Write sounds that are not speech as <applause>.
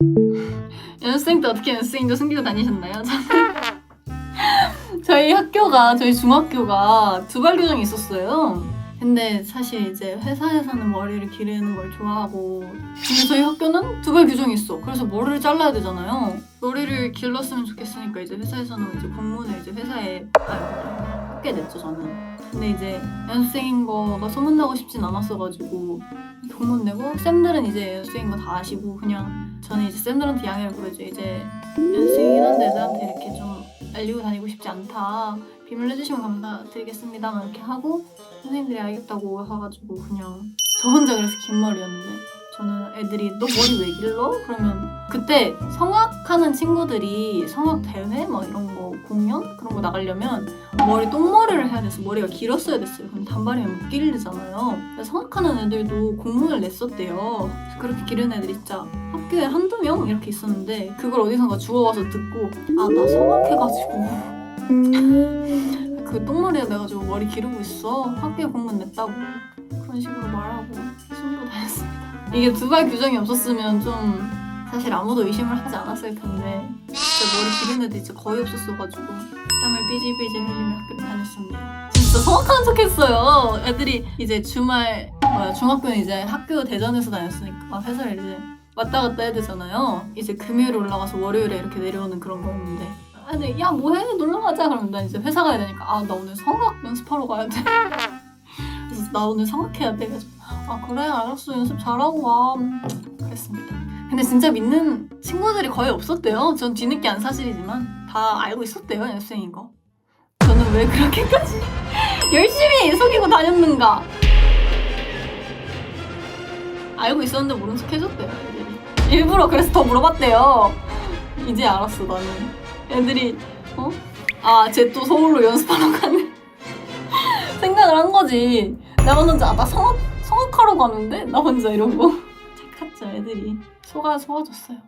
<laughs> 연습생 때 어떻게 연습생도 숨기고 다니셨나요? <laughs> 저희 학교가 저희 중학교가 두발 교정이 있었어요. 근데 사실 이제 회사에서는 머리를 기르는 걸 좋아하고 근데 저희 학교는 두발 규정이 있어. 그래서 머리를 잘라야 되잖아요. 머리를 길렀으면 좋겠으니까 이제 회사에서는 이제 공문을 이제 회사에 아, 하게 됐죠 저는. 근데 이제 연습생인 거가 소문나고 싶진 않았어가지고 공문 내고 쌤들은 이제 연습생인 거 다 아시고 그냥 저는 이제 쌤들한테 양해를 구해줘. 이제 연습생이긴 한데 애들한테 이렇게 좀 알리고 다니고 싶지 않다. 비밀 해주시면 감사드리겠습니다. 막 이렇게 하고 선생님들이 알겠다고 해가지고 그냥 저 혼자 그래서 긴 머리였는데 저는 애들이 너 머리 왜 길러? 그러면 그때 성악하는 친구들이 성악 대회? 막 이런 거 공연 그런 거 나가려면 머리 똥머리를 해야 됐어 머리가 길었어야 됐어요. 그럼 단발이면 못 그래서 성악하는 애들도 공문을 냈었대요. 그렇게 기른 애들이 진짜 학교에 한두 명 이렇게 있었는데 그걸 어디선가 주워와서 듣고 아 나 성악해가지고 그 똥머리가 돼가지고 머리 기르고 있어. 학교에 공문 냈다고. 그런 식으로 말하고 숨기고 다녔습니다 이게 두발 규정이 없었으면 좀 사실 아무도 의심을 하지 않았을 텐데 진짜 머리 기른 애들 진짜 거의 없었어가지고 땀을 삐질삐질 흘리며 학교 다녔습니다. 진짜 성악하는 척 했어요. 애들이 이제 주말 뭐야 중학교는 이제 학교 대전에서 다녔으니까 회사를 이제 왔다 갔다 해야 되잖아요. 이제 금요일에 올라가서 월요일에 이렇게 내려오는 그런 거였는데 애들이 야 뭐해? 놀러 가자. 그러면 난 이제 회사 가야 되니까 아 나 오늘 성악 연습하러 가야 돼. <laughs> 그래서 나 오늘 성악해야 돼 그래서 아 그래? 알았어. 연습 잘하고 와. 음, 그랬습니다. 근데 진짜 믿는 친구들이 거의 없었대요. 전 뒤늦게 안 사실이지만 다 알고 있었대요 연습생인 거. 저는 왜 그렇게까지 <laughs> 열심히 속이고 다녔는가? 알고 있었는데 모른 척 해줬대요 애들이. 일부러 그래서 더 물어봤대요. 이제 알았어 나는. 애들이 어? 아쟤 또 서울로 연습하러 가네. <laughs> 생각을 한 거지. 아, 나 성악, 성악하러 가는데? 나 혼자 이러고 <laughs> 착했죠 애들이. 속아, 속아줬어요